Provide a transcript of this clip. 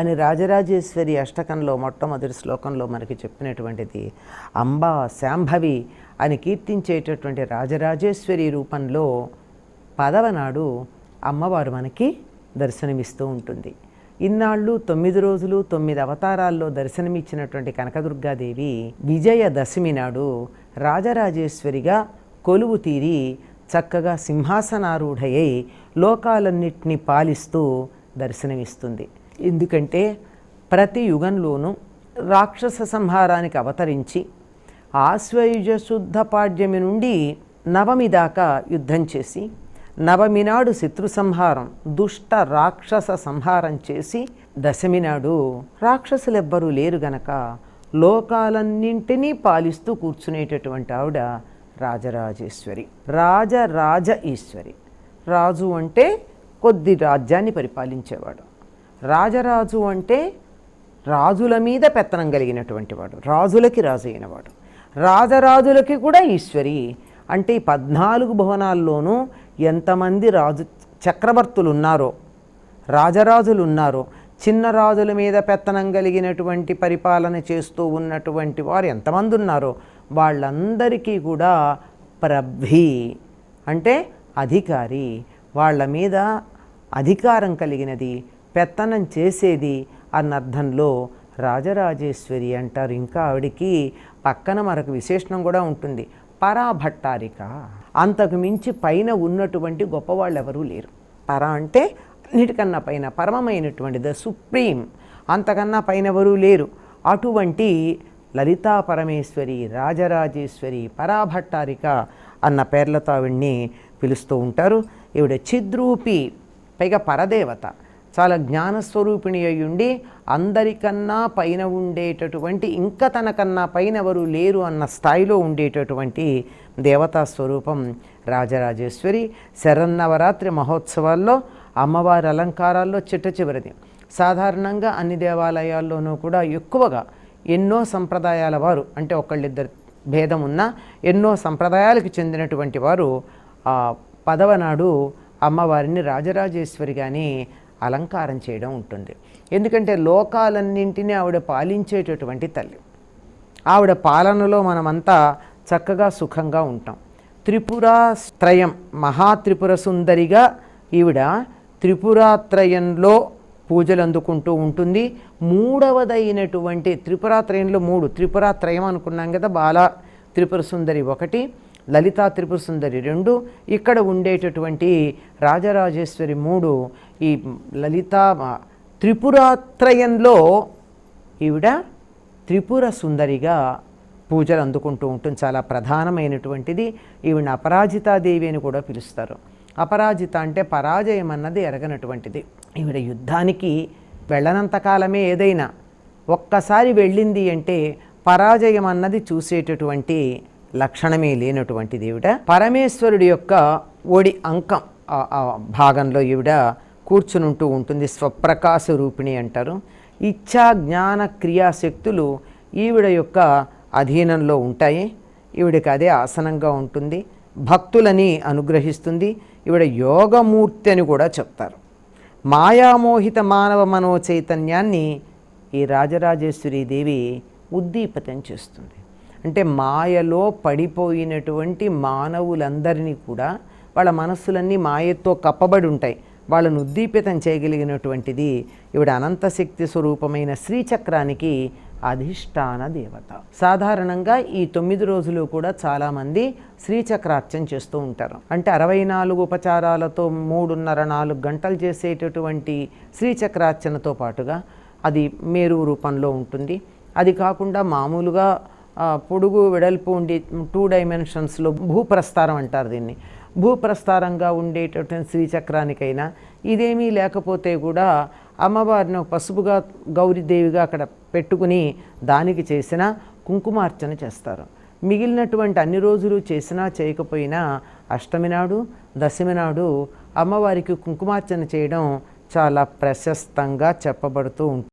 అని రాజరాజేశ్వరి అష్టకంలో మొట్టమొదటి శ్లోకంలో మనకి చెప్పినటువంటిది అంబా శాంభవి అని కీర్తించేటటువంటి రాజరాజేశ్వరి రూపంలో పదవనాడు అమ్మవారు మనకి దర్శనమిస్తూ ఉంటుంది. ఇన్నాళ్ళు తొమ్మిది రోజులు తొమ్మిది అవతారాల్లో దర్శనమిచ్చినటువంటి కనకదుర్గాదేవి విజయదశమి నాడు రాజరాజేశ్వరిగా కొలువు తీరి చక్కగా సింహాసనారూఢయై లోకాలన్నింటినీ పాలిస్తూ దర్శనమిస్తుంది. ఎందుకంటే ప్రతి యుగంలోనూ రాక్షస సంహారానికి అవతరించి ఆశ్వయుజ శుద్ధ పాడ్యమి నుండి నవమి దాకా యుద్ధం చేసి నవమి నాడు శత్రు సంహారం దుష్ట రాక్షస సంహారం చేసి దశమి నాడు రాక్షసులెవ్వరూ లేరు గనక లోకాలన్నింటినీ పాలిస్తూ కూర్చునేటటువంటి ఆవిడ రాజరాజేశ్వరి రాజరాజ ఈశ్వరి. రాజు అంటే కొద్ది రాజ్యాన్ని పరిపాలించేవాడు. రాజరాజు అంటే రాజుల మీద పెత్తనం కలిగినటువంటి వాడు రాజులకి రాజు అయినవాడు రాజరాజులకి కూడా ఈశ్వరి. అంటే ఈ పద్నాలుగు భువనాల్లోనూ ఎంతమంది రాజు చక్రవర్తులు ఉన్నారో రాజరాజులు ఉన్నారో చిన్న రాజుల మీద పెత్తనం కలిగినటువంటి పరిపాలన చేస్తూ ఉన్నటువంటి వారు ఎంతమంది ఉన్నారో వాళ్ళందరికీ కూడా ప్రభి అంటే అధికారి. వాళ్ళ మీద అధికారం కలిగినది పెత్తనం చేసేది అన్న అర్థంలో రాజరాజేశ్వరి అంటారు. ఇంకా ఆవిడికి పక్కన మరొక విశేషణం కూడా ఉంటుంది. పరాభట్టారిక. అంతకు మించి పైన ఉన్నటువంటి గొప్పవాళ్ళు ఎవరూ లేరు. పర అంటే అన్నిటికన్నా పైన పరమమైనటువంటి ద సుప్రీం. అంతకన్నా పైన ఎవరూ లేరు. అటువంటి లలితా పరమేశ్వరి రాజరాజేశ్వరి పరాభట్టారిక అన్న పేర్లతో ఆవిడ్ని పిలుస్తూ ఉంటారు. ఈవిడ చిద్రూపి పైగా పరదేవత. చాలా జ్ఞానస్వరూపిణి అయ్యుండి అందరికన్నా పైన ఉండేటటువంటి ఇంకా తనకన్నా పైన ఎవరు లేరు అన్న స్థాయిలో ఉండేటటువంటి దేవతా స్వరూపం రాజరాజేశ్వరి శరన్నవరాత్రి మహోత్సవాల్లో అమ్మవారి అలంకారాల్లో చిట్ట చివరిది. సాధారణంగా అన్ని దేవాలయాల్లోనూ కూడా ఎక్కువగా ఎన్నో సంప్రదాయాల వారు అంటే ఒకళ్ళిద్దరు భేదం ఉన్న ఎన్నో సంప్రదాయాలకు చెందినటువంటి వారు పదవనాడు పదవ నాడు అమ్మవారిని రాజరాజేశ్వరిగాని అలంకారం చేయడం ఉంటుంది. ఎందుకంటే లోకాలన్నింటినీ ఆవిడ పాలించేటటువంటి తల్లి. ఆవిడ పాలనలో మనమంతా చక్కగా సుఖంగా ఉంటాం. త్రిపురాత్రయం మహాత్రిపుర సుందరిగా ఈవిడ త్రిపురాత్రయంలో పూజలు అందుకుంటూ ఉంటుంది. మూడవదైనటువంటి త్రిపురాత్రయంలో మూడు త్రిపురాత్రయం అనుకున్నాం కదా బాల త్రిపుర సుందరి ఒకటి. లలితా త్రిపుర సుందరి రెండు ఇక్కడ ఉండేటటువంటి రాజరాజేశ్వరి మూడు ఈ లలితా త్రిపురాత్రయంలో ఈవిడ త్రిపుర సుందరిగా పూజలు అందుకుంటూ ఉంటుంది. చాలా ప్రధానమైనటువంటిది. ఈవిడ అపరాజితాదేవి అని కూడా పిలుస్తారు. అపరాజిత అంటే పరాజయం అన్నది ఎరగనటువంటిది. ఈవిడ యుద్ధానికి వెళ్ళనంత కాలమే ఏదైనా ఒక్కసారి వెళ్ళింది అంటే పరాజయం అన్నది చూసేటటువంటి లక్షణమే లేనటువంటిది ఈవిడ పరమేశ్వరుడి యొక్క ఒడి అంకం భాగంలో ఈవిడ కూర్చునుంటూ ఉంటుంది. స్వప్రకాశ రూపిణి అంటారు. ఇచ్ఛా జ్ఞాన క్రియాశక్తులు ఈవిడ యొక్క అధీనంలో ఉంటాయి. ఈవిడకి అదే ఆసనంగా ఉంటుంది. భక్తులని అనుగ్రహిస్తుంది. ఈవిడ యోగమూర్తి అని కూడా చెప్తారు. మాయామోహిత మానవ మనో చైతన్యాన్ని ఈ రాజరాజేశ్వరి దేవి ఉద్దీపతం చేస్తుంది. అంటే మాయలో పడిపోయినటువంటి మానవులందరినీ కూడా వాళ్ళ మనస్సులన్నీ మాయతో కప్పబడి ఉంటాయి. వాళ్ళను ఉద్దీపితం చేయగలిగినటువంటిది ఈవిడ అనంతశక్తి స్వరూపమైన శ్రీచక్రానికి అధిష్టాన దేవత. సాధారణంగా ఈ తొమ్మిది రోజులు కూడా చాలామంది శ్రీచక్రార్చన చేస్తూ ఉంటారు. అంటే అరవై నాలుగు ఉపచారాలతో మూడున్నర నాలుగు గంటలు చేసేటటువంటి శ్రీచక్రార్చనతో పాటుగా అది మేరు రూపంలో ఉంటుంది. అది కాకుండా మామూలుగా పొడుగు వెడల్పు ఉండి టూ డైమెన్షన్స్లో భూప్రస్థారం అంటారు దీన్ని. భూప్రస్థారంగా ఉండేటటువంటి శ్రీచక్రానికైనా ఇదేమీ లేకపోతే కూడా అమ్మవారిని పసుపుగా గౌరీదేవిగా అక్కడ పెట్టుకుని దానికి చేసిన కుంకుమార్చన చేస్తారు. మిగిలినటువంటి అన్ని రోజులు చేసినా చేయకపోయినా అష్టమి నాడు దశమి నాడు అమ్మవారికి కుంకుమార్చన చేయడం చాలా ప్రశస్తంగా చెప్పబడుతూ ఉంటుంది.